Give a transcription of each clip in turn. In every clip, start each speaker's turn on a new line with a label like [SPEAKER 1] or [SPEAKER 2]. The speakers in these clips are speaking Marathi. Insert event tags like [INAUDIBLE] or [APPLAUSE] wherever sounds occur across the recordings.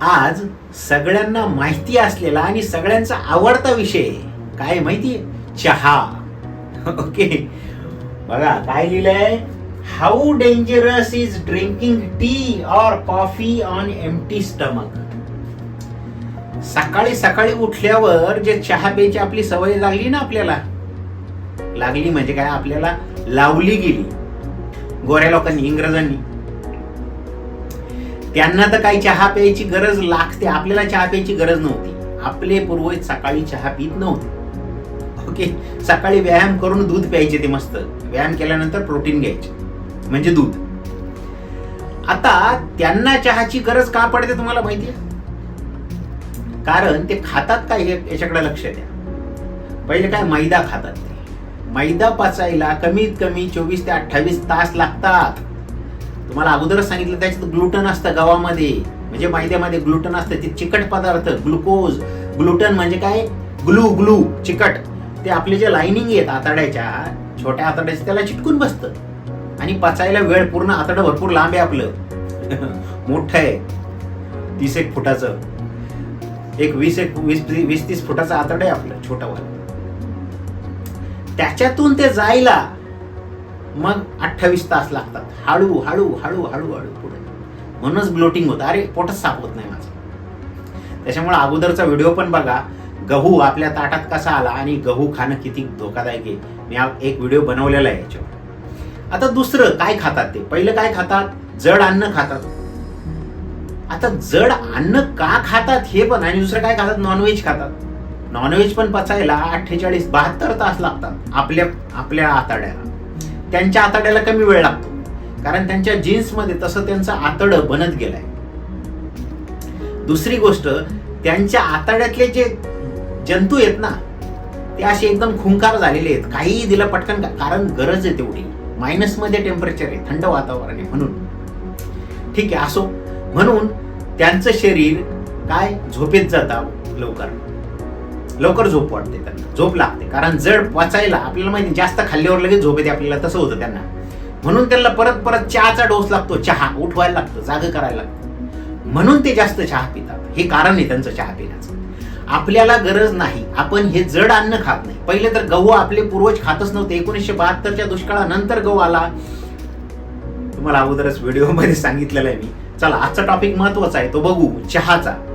[SPEAKER 1] आज सगळ्यांना माहिती असलेला आणि सगळ्यांचा आवडता विषय काय माहिती चहा. [LAUGHS] ओके. बघा काय लिहिलंय? How dangerous is drinking tea or coffee on empty stomach सकाळी सकाळी उठल्यावर जे चहा प्यायची आपली सवय लागली ना आपल्याला? लागली म्हणजे काय? आपल्याला लावली गेली. गोऱ्या लोकांनी इंग्रजांनी. त्यांना तर काही चहा प्यायची गरज लागते. आपल्याला चहा प्यायची गरज नव्हती. आपले पूर्वज सकाळी चहा पित नव्हते. ओके सकाळी व्यायाम करून दूध प्यायचे ते मस्त. व्यायाम केल्यानंतर प्रोटीन घ्यायचे. म्हणजे दूध. आता त्यांना चहाची गरज का पडते तुम्हाला माहितीये कारण ते खातात काय याच्याकडे लक्ष द्या. पहिले काय मैदा खातात ते. मैदा पचायला कमीत कमी चोवीस ते अठ्ठावीस तास लागतात. तुम्हाला अगोदरच सांगितलं त्याच्यात ग्लुटन असतं गव्हामध्ये म्हणजे मैद्यामध्ये ग्लुटन असतं ते चिकट पदार्थ ग्लुकोज. ग्लुटन म्हणजे काय? ग्लू ग्लू चिकट. ते आपले जे लाइनिंग आहेत आतड्याच्या छोट्या आतड्याच्या त्याला चिटकून बसतं. आणि पचायला वेळ पूर्ण आतडं भरपूर लांब आहे आपलं. [LAUGHS] मोठं आहे. तीस एक फुटाचं. एक वीस एक वीस वीस तीस फुटाचं आतडं आहे आपलं छोटं त्याच्यातून ते जायला मग अठ्ठावीस तास लागतात. हळू हळू हळू हळू हळू पुढे. म्हणूनच ब्लोटिंग होतं. अरे पोटच साफ होत नाही माझं. त्याच्यामुळे अगोदरचा व्हिडिओ पण बघा. गहू आपल्या ताटात कसा आला आणि गहू खाणं किती धोकादायक आहे. मी एक व्हिडिओ बनवलेला आहे याच्यावर. आता दुसरं काय खातात ते? पहिलं काय खातात? जड अन्न खातात. आता जड अन्न का खातात हे पण आणि दुसरं काय खातात? नॉनव्हेज खातात. नॉनव्हेज पण पचायला अठ्ठेचाळीस बहात्तर तास लागतात आपल्या आपल्या आतड्याला. त्यांच्या आतड्याला कमी वेळ लागतो. कारण त्यांच्या जीन्समध्ये तसं त्यांचं आतडं बनत गेलंय. दुसरी गोष्ट त्यांच्या आतड्यातले जे जंतू आहेत ना ते असे एकदम खुंकार झालेले आहेत. काहीही दिलं पटकन कारण गरज आहे तेवढी. मायनसमध्ये टेम्परेचर आहे थंड वातावरण आहे म्हणून. ठीक आहे असो. म्हणून त्यांचं शरीर काय? झोपेत जातं लवकर. लवकर झोप वाटते त्यांना. झोप लागते. कारण जड पचायला आपल्याला माहिती जास्त खाल्ल्यावर लगेच झोप येते आपल्याला. तसं होतं त्यांना. म्हणून त्यांना परत परत चहाचा डोस लागतो. चहा. उठवायला लागतो. जाग करायला लागतं. म्हणून ते जास्त चहा पितात. हे कारण आहे त्यांचं चहा पिण्याचं. आपल्याला गरज नाही. आपण हे जड अन्न खात नाही. पहिले तर गहू आपले पूर्वज खातच नव्हते. एकोणीसशे बहात्तरच्या दुष्काळानंतर गहू आला. तुम्हाला अगोदरच व्हिडिओमध्ये सांगितलेलं आहे मी. चला आजचा टॉपिक महत्त्वाचा आहे. तो बघू. चहाचा.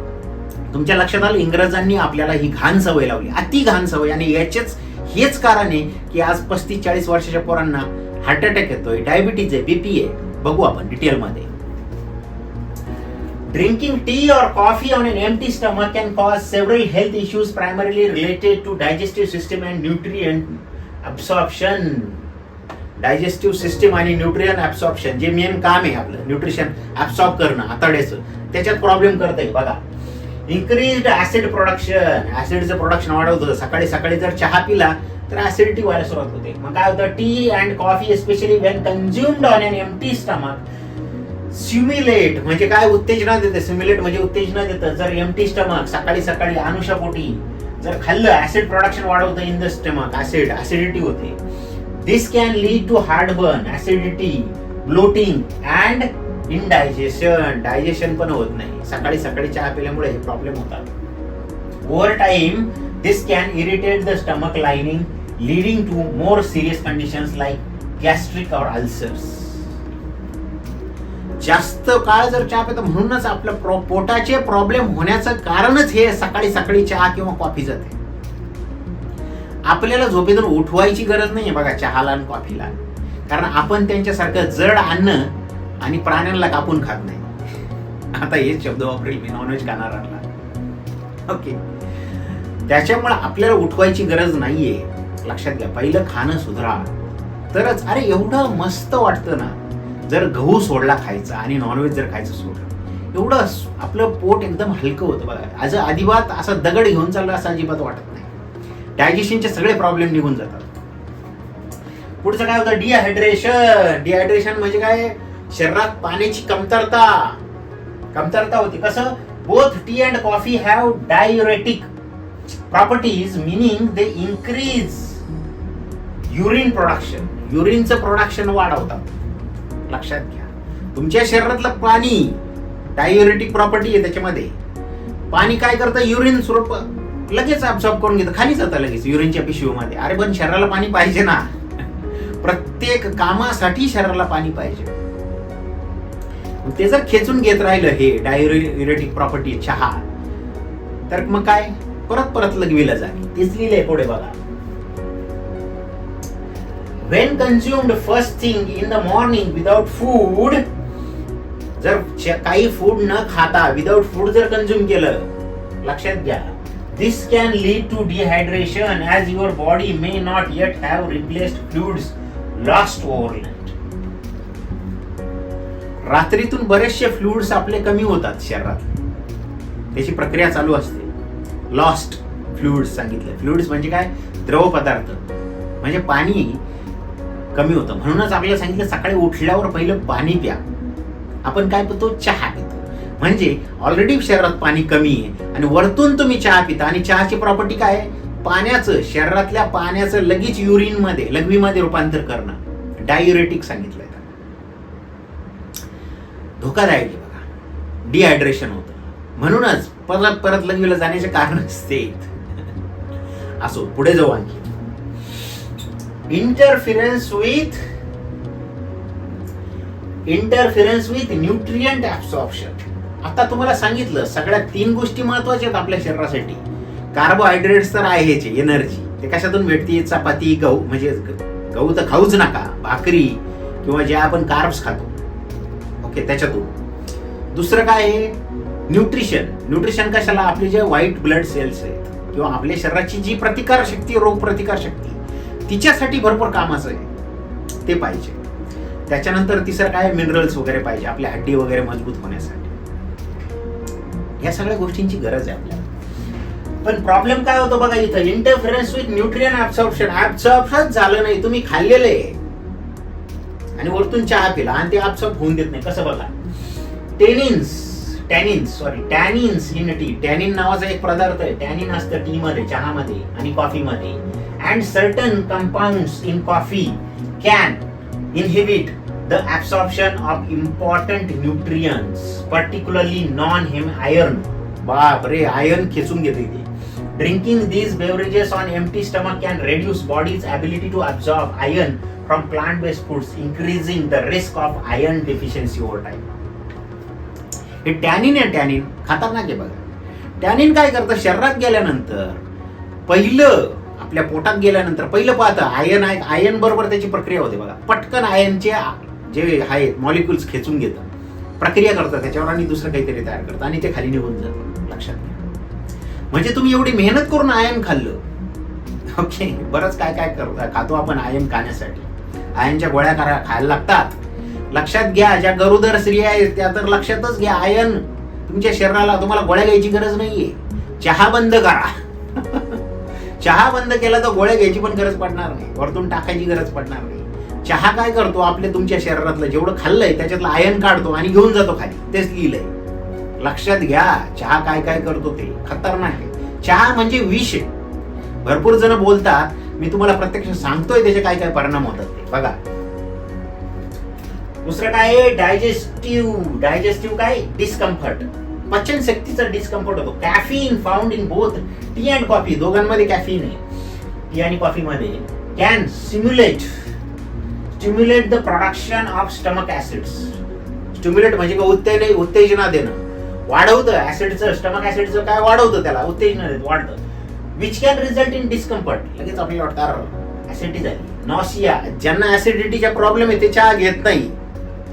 [SPEAKER 1] तुमच्या लक्षात आलं? इंग्रजांनी आपल्याला ही घाण सवय लावली. अति घाण सवय. आणि याचेच हेच कारण आहे की आज पस्तीस चाळीस वर्षाच्या पोरांना हार्ट अटॅक येतोय डायबिटीज आहे बीपी आहे. बघू आपण डिटेलमध्ये Drinking tea or coffee on an empty stomach can cause several health issues primarily related to digestive system and nutrient absorption. Digestive system आणि न्यूट्रिशन ऍब्सॉर्प्शन जे मेन काम आहे आपलं. न्यूट्रिशन ऍब्सॉर्ब करणं आतड्याचं त्याच्यात प्रॉब्लेम करत आहे बघा. इन्क्रीज ऍसिड प्रोडक्शन ऍसिडचं प्रोडक्शन वाढवतं. सकाळी सकाळी जर चहा पिला तर ऍसिडिटी व्हायला सुरुवात होते. मग काय होतं? Tea and coffee especially when consumed on an empty stomach simulate म्हणजे काय? उत्तेजना देते. सिम्युलेट म्हणजे उत्तेजना देतं. जर एमटी स्टमक सकाळी सकाळी अनुषापोटी जर खाल्लं ऍसिड प्रोडक्शन वाढवतं in the stomach acid acidity होते. This can lead to heartburn acidity bloating and indigestion digestion पण होत नाही. सकाळी सकाळी चहा पिल्यामुळे हे प्रॉब्लेम होतात. Over time this can irritate the stomach lining leading to more serious conditions like gastric or ulcers जास्त काळ जर चहा पितो म्हणूनच आपलं प्रो- पोटाचे प्रॉब्लेम होण्याचं कारणच हे सकाळी सकाळी चहा किंवा कॉफी जाते आपल्याला झोपेतून उठवायची गरज नाही बघा चहाला आणि कॉफीला कारण आपण त्यांच्यासारखं जड अन्न आणि प्राण्यांना कापून खात नाही. आता हेच शब्द वापरेल मी नॉनव्हेज खाणाऱ्यांना. ओके त्याच्यामुळे आपल्याला उठवायची गरज नाहीये. लक्षात घ्या पहिलं खाणं सुधरा. तरच अरे एवढं मस्त वाटतं ना जर गहू सोडला खायचा आणि नॉनव्हेज जर खायचं सोडलं. एवढं आपलं पोट एकदम हलकं होतं बघा. आज अजिबात असा दगड घेऊन चालला असं अजिबात वाटत नाही. डायजेशनचे सगळे प्रॉब्लेम निघून जातात. पुढचं काय होतं? डिहायड्रेशन डिहायड्रेशन म्हणजे काय? शरीरात पाण्याची कमतरता. कमतरता होती. कसं? Both tea and coffee have diuretic properties meaning they increase urine production युरिनचं production वाढवतात. लक्षात घ्या. तुमच्या शरीरातलं पाणी डायुरेटिक प्रॉपर्टी आहे त्याच्यामध्ये. पाणी काय करतं? युरिन स्वरूप लगेच अब्सॉर्ब करून घेतं. खाली जातं लगेच युरिनच्या पिशवीमध्ये. अरे पण शरीराला पाणी पाहिजे ना. प्रत्येक कामासाठी शरीराला पाणी पाहिजे. ते जर खेचून घेत राहिलं हे डायुरेटिक प्रॉपर्टी चहा. तर मग काय? परत परत लगविलं जाईल तेच लिहिलंय पुढे बघा. When consumed first thing in the morning without food जर काही फूड न खाता विदाउट फूड जर कन्झ्युम केलं लक्षात घ्या. This can lead to dehydration as your body may not yet have replaced fluids lost overnight रात्रीतून बरेचसे फ्लुइड्स आपले कमी होतात शरीरात. त्याची प्रक्रिया चालू असते. लॉस्ट फ्लुइड्स सांगितले. फ्लुइड्स म्हणजे काय? द्रव पदार्थ. म्हणजे पाणी कमी होतं. म्हणूनच आपल्याला सांगितलं सकाळी उठल्यावर पहिलं पाणी प्या. आपण काय पितो? चहा पितो. म्हणजे ऑलरेडी शरीरात पाणी कमी आहे आणि वरतून तुम्ही चहा पिता आणि चहाची प्रॉपर्टी काय आहे? पाण्याचं शरीरातल्या पाण्याचं लगेच युरिनमध्ये लघवीमध्ये रूपांतर करणं. डायुरेटिक सांगितलं धोकादायक आहे बघा. डिहायड्रेशन होतं. म्हणूनच परत परत लघवीला जाण्याचे कारण असते. असो पुढे जाऊ आणखी. Interference with interference with nutrient absorption आता तुम्हाला सांगितलं सगळ्या तीन गोष्टी महत्त्वाच्या आहेत आपल्या शरीरासाठी. कार्बोहायड्रेट्स तर आहेच एनर्जी ते कशातून भेटते चपाती गहू. म्हणजे गहू तर खाऊच नका. भाकरी किंवा जे आपण कार्ब्स खातो. ओके त्याच्यातून. दुसरं काय आहे? न्यूट्रिशन न्यूट्रिशन कशाला? आपले जे व्हाईट ब्लड सेल्स आहेत किंवा आपल्या शरीराची जी प्रतिकार शक्ती रोग प्रतिकार शक्ती तिच्यासाठी भरपूर कामाचं आहे. ते पाहिजे. त्याच्यानंतर तिसरं काय? मिनरल्स वगैरे पाहिजे आपल्या हड्डी वगैरे मजबूत होण्यासाठी. या सगळ्या गोष्टींची गरज आहे आपल्याला. पण प्रॉब्लेम काय होतो बघा इथं? Interference with nutrient absorption absorption झालं नाही. तुम्ही खाल्लेलं आहे. आणि वरतून चहा पिला आणि ते आपसप होऊन देत नाही. कसं बघा? Tannins tannins sorry tannins in tea. Tannin नावाचा एक पदार्थ आहे. टॅनिन असतं टी मध्ये चहामध्ये आणि कॉफीमध्ये. And certain compound in coffee can inhibit the absorption of important nutrients particularly non heme iron बाप रे आयर्न खेचून घेते ते. Drinking this beverages on empty stomach can reduce body's ability to absorb iron from plant-based foods, increasing the risk of iron deficiency over time. हे टॅनिन आहे टॅनिन. खतरनाक आहे बघा. टॅनिन काय करतं? शरीरात गेल्यानंतर पहिलं आपल्या पोटात गेल्यानंतर पहिलं पाहतं आयन आहे आयन बरोबर त्याची प्रक्रिया होते बघा. पटकन आयनचे जे आहेत मॉलिक्युल्स खेचून घेतात. प्रक्रिया करतं त्याच्यावर आणि दुसरं काहीतरी तयार करतं आणि ते खाली निघून जातं लक्षात घ्या. म्हणजे तुम्ही एवढी मेहनत करून आयन खाल्लं. ओके बरंच काय काय करतो खातो आपण आयन खाण्यासाठी. आयनच्या गोळ्या करा खायला लागतात. लक्षात घ्या ज्या गरोदर स्त्रिया आहेत त्या तर लक्षातच घ्या. आयन तुमच्या शरीराला तुम्हाला गोळ्या घ्यायची गरज नाहीये. चहा बंद करा. [LAUGHS] चहा बंद केला तर गोळ्या घ्यायची पण गरज पडणार नाही. वरतून टाकायची गरज पडणार नाही. चहा काय करतो? आपल्या तुमच्या शरीरातलं जेवढं खाल्लंय त्याच्यातलं आयन काढतो आणि घेऊन जातो खाली. तेच लिहिलंय. लक्षात घ्या चहा काय काय करतो ते. खतरनाक आहे. चहा म्हणजे विष. आहे भरपूर जण बोलतात मी तुम्हाला प्रत्यक्ष सांगतोय त्याचे काय काय परिणाम होतात ते. बघा. दुसरं काय आहे? डायजेस्टिव्ह डायजेस्टिव्ह काय? डिस्कम्फर्ट पचन शक्तीचा डिस्कम्फर्ट होतो. Caffeine found in both tea and coffee दोघांमध्ये कॅफिन आहे. टी आणि कॉफी मध्ये. Can simulate stimulate the production of stomach acids stimulate म्हणजे काय? उत्तेजन उत्तेजना देणं. वाढवतं. ऍसिडचं स्टमक ऍसिडचं काय वाढवतं त्याला? उत्तेजना देत. वाढतं. Which can result in discomfort लगेच आपल्याला वाटतं ऍसिडिटी झाली. नॉसिया ज्यांना ऍसिडिटीचा प्रॉब्लेम आहे ते चहा घेत नाही.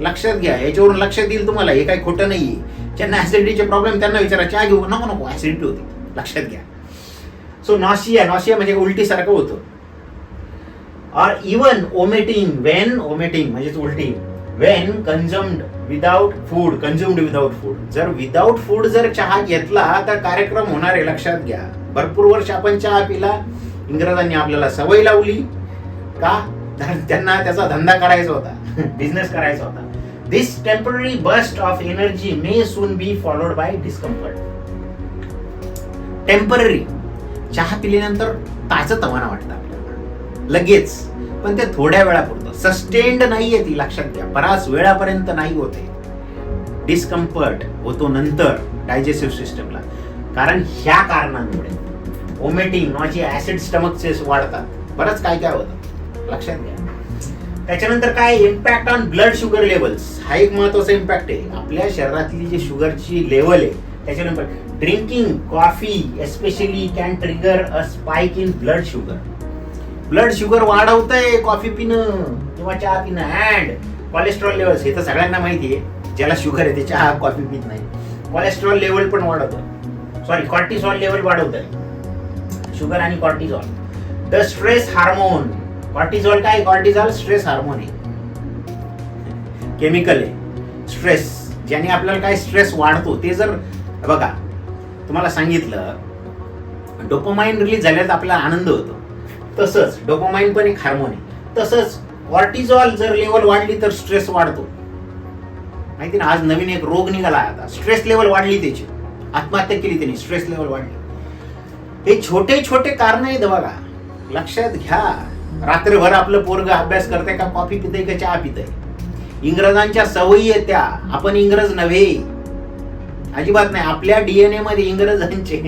[SPEAKER 1] लक्षात घ्या याच्यावरून लक्षात येईल तुम्हाला. हे काही खोटं नाहीये. ज्यांना ऍसिडिटीचे प्रॉब्लेम त्यांना विचारा. चहा घेऊ. नको नको. ऍसिडिटी होती. लक्षात घ्या. सो नॉसिया नॉसिया म्हणजे उलटी सारखं होतं. और इवन ओमेटिंग वेन ओमेटिंग म्हणजेच उलटी. When consumed without food consumed without food जर विदाउट फूड जर चहा घेतला तर कार्यक्रम होणार आहे. लक्षात घ्या. भरपूर वर्ष आपण चहा पिला. इंग्रजांनी आपल्याला सवय लावली. का? त्यांना त्याचा धंदा करायचा होता. [LAUGHS] बिझनेस करायचा होता. This temporary burst of energy may soon be followed by discomfort temporary चहा पिल्यानंतर ताजं तवाना वाटतं आपल्याला. लगेच. पण ते थोड्या वेळापुरतं. सस्टेंड नाहीये ती लक्षात घ्या. बराच वेळापर्यंत नाही होते डिस्कम्फर्ट होतो नंतर. डायजेस्टिव्ह सिस्टमला कारण ह्या कारणांमुळे ओमेटिंग नॉची ऍसिड स्टमकचे वाढतात. बरंच काय काय होतं? लक्षात घ्या. त्याच्यानंतर काय? Impact on blood sugar levels हा एक महत्त्वाचा इम्पॅक्ट आहे. आपल्या शरीरातली जी शुगरची लेवल आहे त्याच्यानंतर drinking coffee especially can trigger a spike in blood sugar blood sugar वाढवतंय coffee पिणं किंवा चहा पिणं. अँड कोलेस्ट्रॉल लेवल्स हे तर सगळ्यांना माहिती आहे. ज्याला शुगर आहे ते चहा कॉफी पित नाही. कोलेस्ट्रॉल लेवल पण वाढवतं सॉरी कॉर्टिसॉल लेवल वाढवतं शुगर आणि cortisol the stress hormone cortisol काय? कॉर्टिसॉल स्ट्रेस हार्मोन आहे. केमिकल आहे. स्ट्रेस ज्याने आपल्याला काय स्ट्रेस वाढतो ते जर बघा तुम्हाला सांगितलं डोपोमाइन रिलीज झाल्यास आपला आनंद होतो. तसंच डोपोमाइन पण एक हार्मोन आहे. तसंच कॉर्टिझॉल जर लेवल वाढली तर स्ट्रेस वाढतो. माहिती ना आज नवीन एक रोग निघाला आता. स्ट्रेस लेवल वाढली त्याची. आत्महत्या केली त्यांनी स्ट्रेस लेवल वाढली. हे छोटे छोटे कारण आहेत बघा. लक्षात घ्या. रात्रभर आपलं पोरग अभ्यास करते का कॉफी पिते का चहा पिते इंग्रजांच्या सवयी आहेत त्या. आपण इंग्रज नव्हे. अजिबात नाही. आपल्या डीएनए मध्ये इंग्रजांचे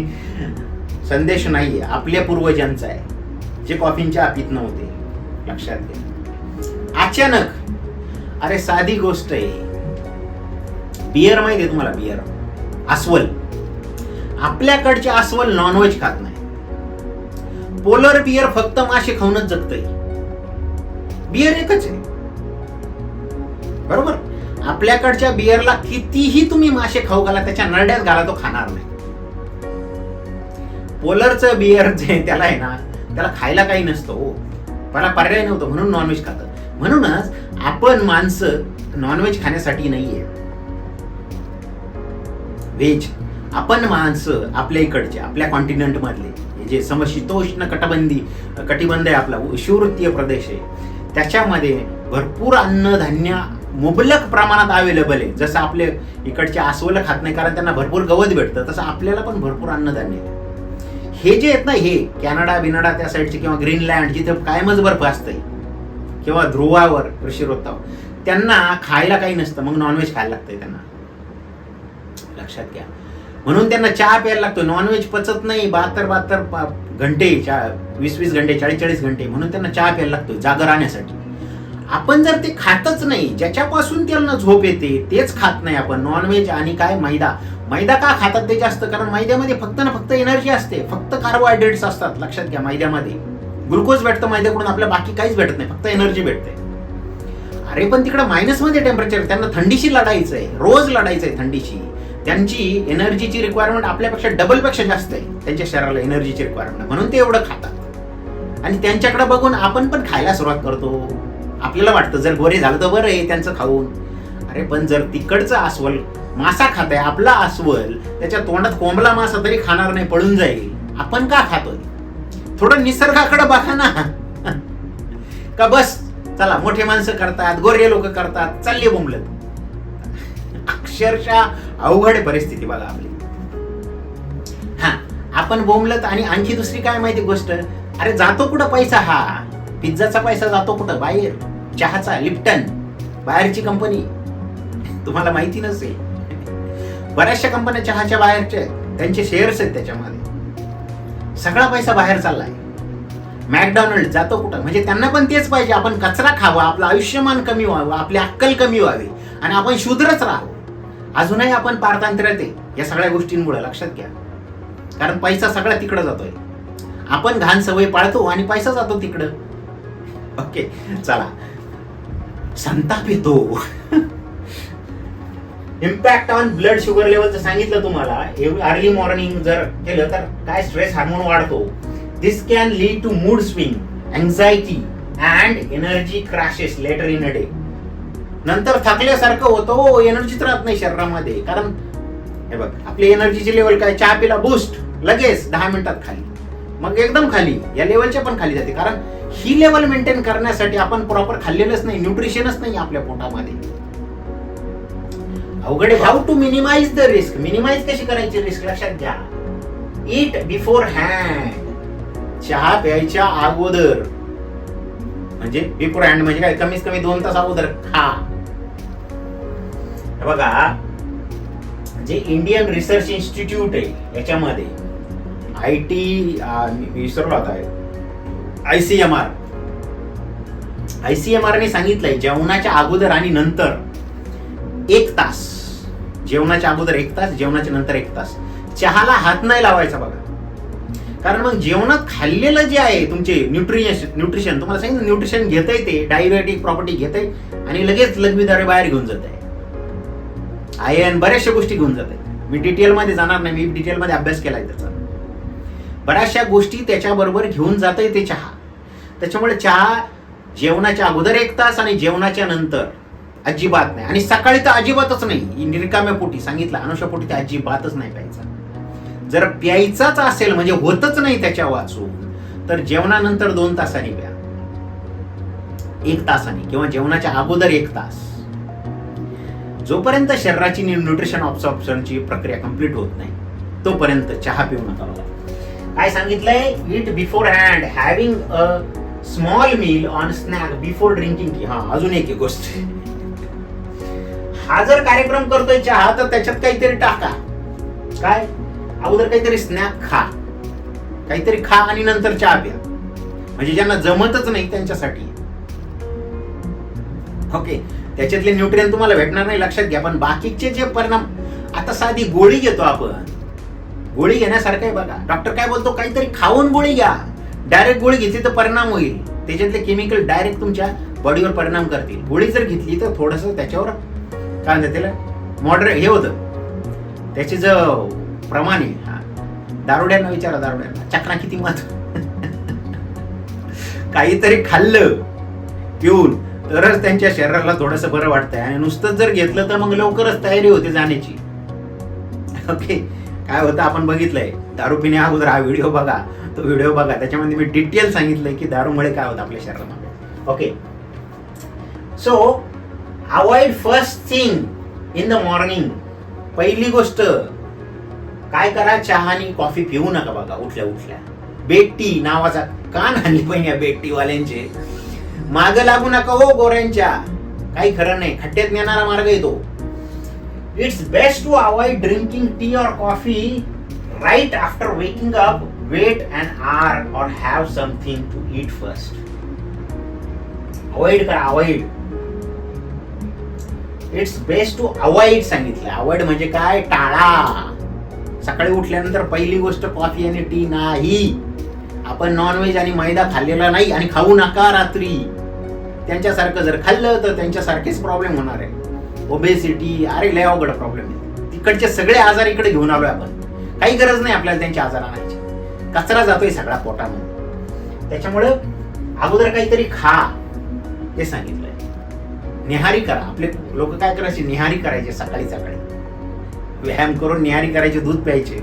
[SPEAKER 1] संदेश नाहीये. आपल्या पूर्वजांचा आहे. जे कॉफींच्या चहा नव्हते. लक्षात घ्या. अचानक अरे साधी गोष्ट आहे. बियर माहिती आहे तुम्हाला बियर अस्वल. आपल्याकडचे अस्वल नॉनव्हेज खात नाही. पोलर बियर फक्त मासे खाऊनच जगतय. बियर एकच आहे. बरोबर? आपल्याकडच्या बियरला कितीही तुम्ही मासे खाऊ घाला त्याच्या नरड्यात घाला तो खाणार नाही. पोलरचं बियर जे त्याला आहे ना त्याला खायला काही नसतं हो. त्याला पर्याय नव्हतं म्हणून नॉनव्हेज खातं म्हणूनच आपण माणसं नॉनव्हेज खाण्यासाठी नाहीये. व्हेज आपण माणसं आपल्या इकडचे आपल्या कॉन्टिनेंटमधले जे समशीतोष्ण कटबंदी कटिबंध आहे आपला शिववृत्तीय प्रदेश आहे त्याच्यामध्ये भरपूर अन्नधान्य मुबलक प्रमाणात अवेलेबल आहे. जसं आपले इकडचे आसवलं खात नाही कारण त्यांना भरपूर गवत भेटतं तसं आपल्याला पण भरपूर अन्नधान्य आहे. हे जे आहेत ना हे कॅनडा बिनडा त्या साईडचे किंवा ग्रीनलँड जिथे कायमच बर्फ असतंय किंवा ध्रुवावर ऋषीवृत्तावर त्यांना खायला काही नसतं मग नॉनव्हेज खायला लागतंय त्यांना. लक्षात घ्या. म्हणून त्यांना चहा प्यायला लागतो. नॉनव्हेज पचत नाही. बहात्तर बहात्तर घंटे चा- वीस वीस घंटे चाळीस चाळीस घंटे म्हणून त्यांना चहा प्यायला लागतो जागर राहण्यासाठी आपण जर ते खातच नाही ज्याच्यापासून त्यांना झोप येते तेच खात नाही आपण. नॉनव्हेज आणि काय? मैदा. मैदा का खातात ते जास्त? कारण मैद्यामध्ये फक्त ना फक्त एनर्जी असते. फक्त कार्बोहायड्रेट्स असतात. लक्षात घ्या मैद्यामध्ये. ग्लुकोज भेटतं मैद्याकडून आपल्या बाकी काहीच भेटत नाही. फक्त एनर्जी भेटते. अरे पण तिकडे मायनसमध्ये टेम्परेचर त्यांना थंडीशी लढायचं आहे. रोज लढायचं आहे थंडीशी. त्यांची एनर्जीची रिक्वायरमेंट आपल्यापेक्षा डबलपेक्षा जास्त आहे. त्यांच्या शरीराला एनर्जीची रिक्वायरमेंट म्हणून ते एवढं खातात. आणि त्यांच्याकडे बघून आपण पण खायला सुरुवात करतो. आपल्याला वाटतं जर गोरे झालं तर बरं आहे त्यांचं खाऊन. अरे पण जर तिकडचं अस्वल मासा खात आहे आपला अस्वल त्याच्या तोंडात कोंबला मासा तरी खाणार नाही पळून जाईल. आपण का खातोय? थोडं निसर्गाकडे बघा ना. का बस चला मोठे माणसं करतात गोरे लोक करतात चालले बोंबलत. अक्षरशः अवघड आहे परिस्थिती बघा आपली. हा आपण बोंबलत आणि आणखी दुसरी काय माहिती गोष्ट? अरे जातो कुठं पैसा हा? पिझ्झाचा पैसा जातो कुठं? बाहेर. चहाचा लिप्टन बाहेरची कंपनी तुम्हाला माहिती नसेल. बऱ्याचशा कंपन्या चहाच्या बाहेरच्या त्यांचे शेअर्स आहेत त्याच्यामध्ये. सगळा पैसा बाहेर चाललाय. मॅकडॉनल्ड जातो कुठं? म्हणजे त्यांना पण तेच पाहिजे. आपण कचरा खावा आपलं आयुष्यमान कमी व्हावं आपली अक्कल कमी व्हावी. आणि आपण शूद्रच राहावं. अजूनही आपण पारतांत्र्यात आहे. या सगळ्या गोष्टींमुळे लक्षात घ्या. कारण पैसा सगळा तिकडं जातोय. आपण घाण सवय पाळतो आणि पैसा जातो तिकडं. ओके चला. संताप येतो. इम्पॅक्ट ऑन ब्लड शुगर लेवलचं सांगितलं तुम्हाला. अर्ली मॉर्निंग जर केलं तर काय स्ट्रेस हार्मोन वाढतो. This can lead to mood swing anxiety and energy crashes later in a day नंतर थकल्यासारखं होतं हो एनर्जीच राहत नाही शरीरामध्ये. कारण हे बघ आपली एनर्जीची लेवल काय? चहा पिला बूस्ट लगेच दहा मिनिटात खाली. मग एकदम खाली. या लेवलच्या पण खाली जाते. कारण ही लेवल मेंटेन करण्यासाठी आपण प्रॉपर खाल्लेलंच नाही न्यूट्रिशनच नाही आपल्या पोटामध्ये. अवघड how to minimize the risk minimize कशी करायची रिस्क लक्षात घ्या. इट बिफोर हँड चहा प्यायच्या अगोदर. म्हणजे बिफोर हँड म्हणजे काय? कमीत कमी दोन तास अगोदर खा. बघा जे इंडियन रिसर्च इन्स्टिट्यूट आहे याच्यामध्ये आय टी विसरलो आता. I C M R I C M आरने सांगितलंय जेवणाच्या अगोदर आणि नंतर एक तास. जेवणाच्या अगोदर एक तास जेवणाच्या नंतर एक तास. चहाला हात नाही लावायचा बघा. कारण मग जेवणात खाल्लेलं जे आहे तुमचे न्यूट्रिशन न्यूट्रिशन तुम्हाला सांगितलं न्यूट्रिशन घेतंय ते डायबेटिक प्रॉपर्टी घेत आहे आणि लगेच लघवीद्वारे बाहेर घेऊन जात आहे आयन बऱ्याचशा गोष्टी घेऊन जाते. मी डिटेलमध्ये जाणार नाही मी डिटेल मध्ये अभ्यास आहे त्याचा. बऱ्याचशा गोष्टी त्याच्याबरोबर घेऊन जात आहे ते चहा. त्याच्यामुळे चहा जेवणाच्या अगोदर एक तास आणि जेवणाच्या नंतर अजिबात नाही. आणि सकाळी तर अजिबातच नाही. निरिकाम्या पोटी सांगितलं अनुषा पोटी ते अजिबातच नाही प्यायचा. जर प्यायचाच असेल म्हणजे होतच नाही त्याच्या वाचून तर जेवणानंतर दोन तासांनी प्या. एक तासाने किंवा जेवणाच्या अगोदर एक तास. जोपर्यंत शरीराची न्यूट्रिशन ऑब्सॉर्प्शनची प्रक्रिया कंप्लीट होत नाही तोपर्यंत चहा पिऊ नका काय सांगितलंय? Eat beforehand having a small meal on snack before drinking tea हा अजून एक गोष्ट. हा जर कार्यक्रम करतोय चहा तर त्याच्यात काहीतरी टाका. काय? अगोदर काहीतरी स्नॅक खा. काहीतरी खा आणि नंतर चहा प्या. म्हणजे ज्यांना जमतच नाही त्यांच्यासाठी. ओके त्याच्यातले न्यूट्रियन तुम्हाला भेटणार नाही लक्षात घ्या. पण बाकीचे जे परिणाम आता साधी गोळी घेतो आपण. गोळी घेण्यासारखं आहे बघा. डॉक्टर काय बोलतो? काहीतरी खाऊन गोळी घ्या. डायरेक्ट गोळी घेतली तर परिणाम होईल. त्याच्यातले केमिकल डायरेक्ट तुमच्या बॉडीवर परिणाम करतील. गोळी जर घेतली तर थोडस त्याच्यावर काय म्हणतात त्याला? मॉडरेट हे होतं. त्याचे जो प्रमाण आहे हा. दारुड्यांना विचारा दारुड्यांना. चकना किती मत [LAUGHS] काहीतरी खाल्लं पिऊन. तरच त्यांच्या शरीराला थोडंसं बरं वाटतंय. आणि नुसतंच जर घेतलं तर मग लवकरच तयारी होते जाण्याची. ओके काय होतं आपण बघितलंय. दारू पिणे अगोदर हा व्हिडिओ बघा. तो व्हिडिओ बघा. त्याच्यामध्ये मी डिटेल सांगितलंय की दारूमुळे काय होतं आपल्या शरीरामध्ये. Okay so avoid first thing in the morning पहिली गोष्ट काय करा चहा आणि कॉफी पिऊ नका बघा उठल्या उठल्या बेटी नावाचा कान आणली पण या बेटीवाल्यांचे. माग लागू नका हो गोऱ्यांच्या. काही खरं नाही खड्ड्यात नेणारा मार्ग येतो it's best to avoid drinking tea or coffee right after waking up wait and are or have something to eat first avoid करा avoid it's best to avoid सांगितलं. अवॉइड म्हणजे काय? टाळा. सकाळी उठल्यानंतर पहिली गोष्ट कॉफी आणि टी नाही. आपण नॉनव्हेज आणि मैदा खाल्लेला नाही आणि खाऊ नका रात्री. त्यांच्यासारखं जर खाल्लं तर त्यांच्यासारखेच प्रॉब्लेम होणार आहे. ओबेसिटी अरे लय अवघड प्रॉब्लेम आहे. तिकडचे सगळे आजार इकडे घेऊन आलोय आपण. काही गरज नाही आपल्याला त्यांचे आजार आणायची कचरा जातोय सगळा पोटामध्ये. त्याच्यामुळं अगोदर काहीतरी खा ते सांगितलंय. निहारी करा. आपले लोक काय करायचे? निहारी करायचे सकाळी सकाळी. व्यायाम करून निहारी करायचे दूध प्यायचे.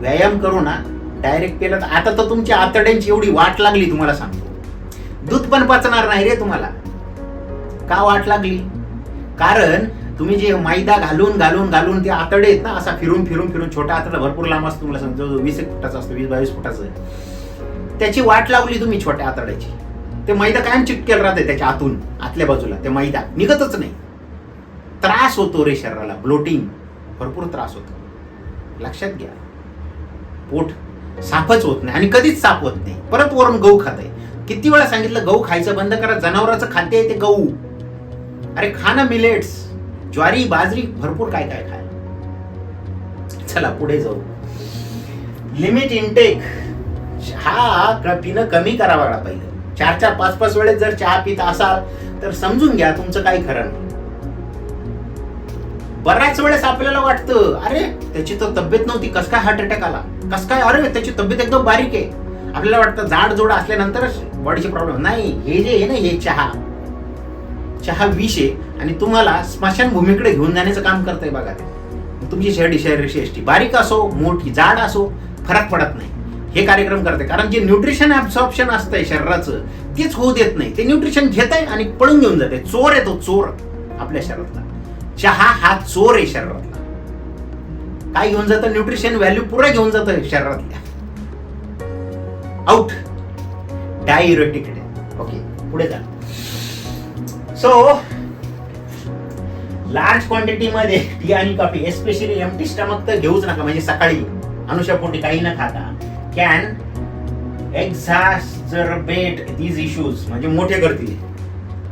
[SPEAKER 1] व्यायाम करू ना डायरेक्ट केलं तर आता तर तुमच्या आतड्यांची एवढी वाट लागली तुम्हाला सांगतो. दूध पण पचणार नाही रे तुम्हाला. का वाट लागली? कारण तुम्ही जे मैदा घालून घालून घालून ते आतडे आहेत ना असा फिरून फिरून फिरून छोटा आतडा भरपूर लांब असतो तुम्हाला समजा जो वीस एक फुटाचा असतो वीस बावीस फुटाचं. त्याची वाट लावली तुम्ही छोट्या आतड्याची. ते मैदा कायम चिटकेल राहते त्याच्या आतून आतल्या बाजूला. ते मैदा निघतच नाही. त्रास होतो रे शरीराला. ब्लोटिंग भरपूर त्रास होतो. लक्षात घ्या. पोट साफच होत नाही आणि कधीच साफ होत नाही. परत वरून गहू खात आहे. किती वेळा सांगितलं गहू खायचं बंद करा जनावराचं खाद्य आहे ते गहू. अरे खा ना मिलेट्स. ज्वारी बाजरी भरपूर काय काय खाय. चला पुढे जाऊ. लिमिट इनटेक हा पिणं कमी करावा पाहिजे चार चार पाच पाच वेळेस जर चहा पित असाल तर समजून घ्या तुमचं काही खरं नाही. बऱ्याच वेळेस आपल्याला वाटतं अरे त्याची तर तब्येत नव्हती कस काय हार्ट अटॅक आला? कस काय अरे त्याची तब्येत एकदम बारीक आहे. आपल्याला वाटतं जाड जोड असल्यानंतरच बॉडीचे प्रॉब्लेम नाही हे जे आहे ना हे चहा. चहा विष आहे आणि तुम्हाला स्मशानभूमीकडे घेऊन जाण्याचं काम करतंय बघा ते. तुमची शहरी शरीर एष्टी बारीक असो मोठी जाड असो फरक पडत नाही. हे कार्यक्रम करते कारण जे न्यूट्रिशन ऍब्सॉर्प्शन असतंय शरीराचं तेच होऊ देत नाही. ते न्यूट्रिशन घेत आहे आणि पळून घेऊन जाते चोर आहे तो चोर आपल्या शरीरातला. चहा हा चोर आहे शरीरातला. काय घेऊन जातं? न्यूट्रिशन व्हॅल्यू पुरा घेऊन जातं शरीरातल्या. आउट डायरेटिकडे ओके पुढे जा. सो लार्ज क्वांटिटीमध्ये टी आणि कॉफी एस्पेशली एमटी स्टमक तर घेऊच नका म्हणजे सकाळी. अनुषापोटी काही न खाता. कॅन एक्झास्टरबेट दीज इश्यूज म्हणजे मोठे करतील.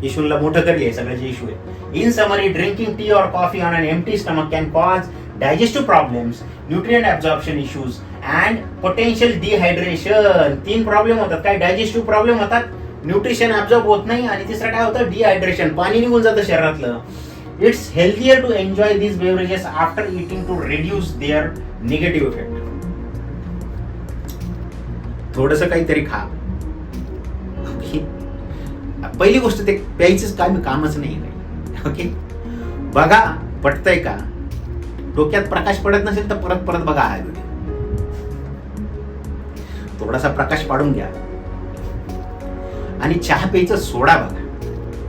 [SPEAKER 1] इशूला मोठं करले हे सगळ्याचे इशू आहे in summary drinking tea or coffee on an empty stomach can cause digestive problems nutrient absorption issues and potential dehydration तीन प्रॉब्लेम होतात. काय डायजेस्टिव्ह प्रॉब्लेम होतात. न्यूट्रिशन ऍब्झॉर्ब होत नाही. आणि तिसरं काय होतं? डिहायड्रेशन पाणी निघून जातं शरीरातलं. It's healthier to enjoy these beverages after eating to reduce their negative effect थोडस काहीतरी खा. पहिली गोष्ट ते प्यायचंच काय कामच नाही ओके बघा पटतंय का? डोक्यात प्रकाश पडत नसेल तर परत परत बघा हा व्हिडिओ थोडासा प्रकाश पाडून घ्या. आणि चहा प्यायचं सोडा बघा.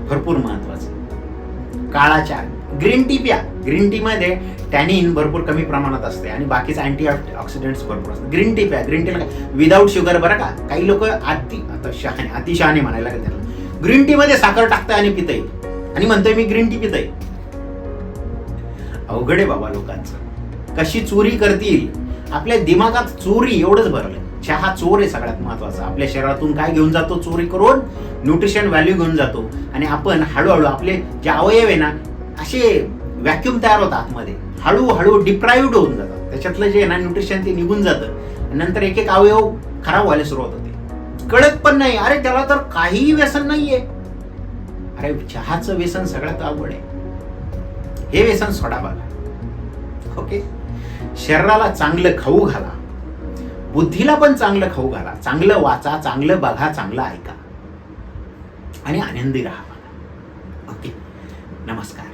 [SPEAKER 1] भरपूर महत्वाचं. काळा चहा ग्रीन टी प्या. ग्रीन टी मध्ये टॅनिन भरपूर कमी प्रमाणात असते आणि बाकीचे अँटी ऑक्सिडेंट्स भरपूर असतात. ग्रीन टी प्या. ग्रीन टीला विदाऊट शुगर बरं का? काही लोक अति आता शहाणे अतिशहाणे म्हणायला का त्याला ग्रीन टी मध्ये साखर टाकतंय आणि पितय. आणि म्हणतोय मी ग्रीन टी पितय. अवघड आहे बाबा लोकांचं. कशी चोरी करतील? आपल्या दिमागात चोरी एवढंच भरलं चहा चोर आहे सगळ्यात महत्त्वाचा. आपल्या शरीरातून काय घेऊन जातो? चोरी करून न्यूट्रिशन व्हॅल्यू घेऊन जातो. आणि आपण हळूहळू आपले जे अवयव आहे ना असे व्हॅक्युम तयार होतात आतमध्ये. हळूहळू डिप्राईव्ड होऊन जातात. त्याच्यातलं जे आहे ना न्यूट्रिशन ते निघून जातं. नंतर एक एक अवयव खराब व्हायला सुरुवात होते. कळत पण नाही अरे त्याला तर काहीही व्यसन नाहीये. अरे चहाचं व्यसन सगळ्यात आवड आहे. हे व्यसन सोडा बघा ओके शरीराला चांगलं खाऊ घाला. बुद्धीला पण चांगलं खाऊ घाला. चांगलं वाचा चांगलं बघा चांगलं ऐका. आणि आनंदी राहा. ओके? नमस्कार.